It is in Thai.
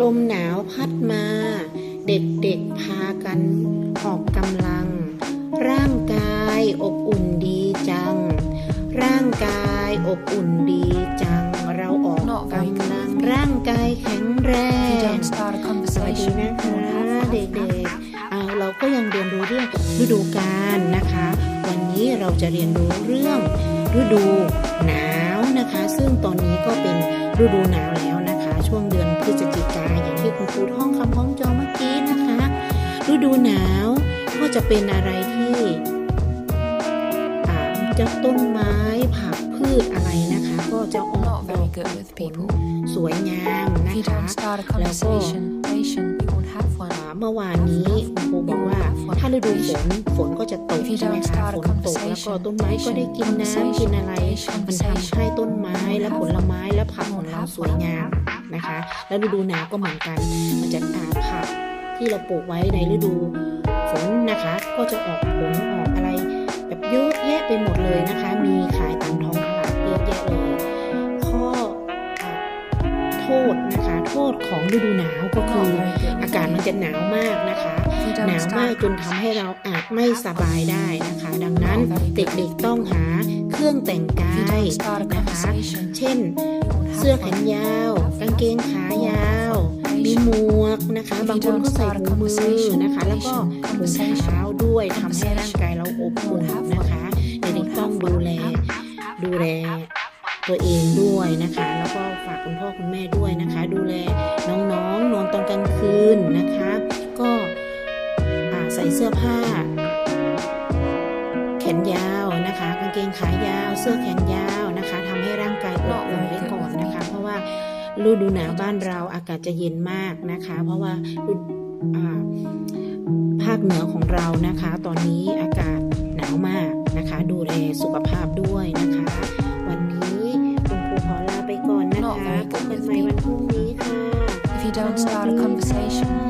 ลมหนาวพัดมา เด็กๆพากันออกกำลัง ร่างกายอบอุ่นดีจัง ร่างกายอบอุ่นดีจัง เราออกกำลัง ร่างกายแข็งแร If you ง don't start a สวัสดี conversation, นะ you คะ won't have fun. เด็กๆเอาเราก็ยังเรียนรู้เรื่องฤดูกาลนะคะ วันนี้เราจะเรียนรู้เรื่องฤดูหนาวนะคะ ซึ่งตอนนี้ก็เป็นฤดูหนาวแล้วนะคะ อย่างที่คุณครูท่องคำพ้องจองเมื่อกี้นะคะ ฤดูหนาวก็จะเป็นอะไรที่อ่าจะต้นไม้ผักพืชอะไรนะคะ ก็จะออก Not ดอ very ก good with ผล people. สวยงามนะ If you คะ don't start a แล้วก็ conversation, nation, you won't have one. อ่าเมื่อวานนี้คุณครูบอกว่า ถ้าฤดูฝนฝนก็จะตก If you ใช่ไหม don't คะ start ฝ a นตกแล้วก็ conversation, ต้นไม้ก็ได้กินน้ำกินอะไร conversation, มันทำให้ต้นไม้และผลไม้และผักของเราสวยงาม นะคะ แล้วฤดูหนาวก็เหมือนกัน มันจะอาผักที่เราปลูกไว้ในฤดูฝนนะคะ ก็จะออกผลออกอะไรแบบเยอะแยะไปหมดเลยนะคะ มีขายตามท้องตลาดเยอะแยะเลย ข้ออ่าโทษนะคะ โทษของฤดูหนาวก็คื Not อ very good อา with กาศมัน people. จะหนาวมากนะคะ If you หนา don't วมาก start จนทำให้เราอาจไม่สบายได้นะคะ ดังนั้นเด็กๆต้องหาเครื่องแต่งกา If you ย don't start a นะคะ conversation, เช่น you won't เสื้อ have แขน fun. ยาวกางเกงขายาว มีหมวกนะคะ บางคนก็ใส่ถุงมือนะคะ แล้วก็ถุงเท้าด้วยทำให้ร่างกายเราอบอุ่นนะคะเด็กๆต้องดูแลดูแลตัวเองด้วยนะคะ แล้วก็ฝากคุณพ่อคุณแม่ด้วยนะคะ ดูแลน้องๆนอนตอนกลางคืนนะคะ ก็อ่าใส่เสื้อผ้า แขนยาวนะคะ กางเกงขายาว เสื้อแขนยาวนะคะทำให้ร่างกายอบอุ่นไว้ก่ ฤดูหนาวบ้านเราอากาศจะเย็นมากนะคะ เพราะว่าฤดูอ่าภาคเหนือของเรานะคะ ตอนนี้อากาศหนาวมากนะคะ ดูแลสุขภาพด้วยนะคะ วันนี้คุณครูขอลาไปก่อนนะคะ Not very พบ good กัน with ใหม่วันพรุ่งนี้ค่ะ If you don't start a conversation,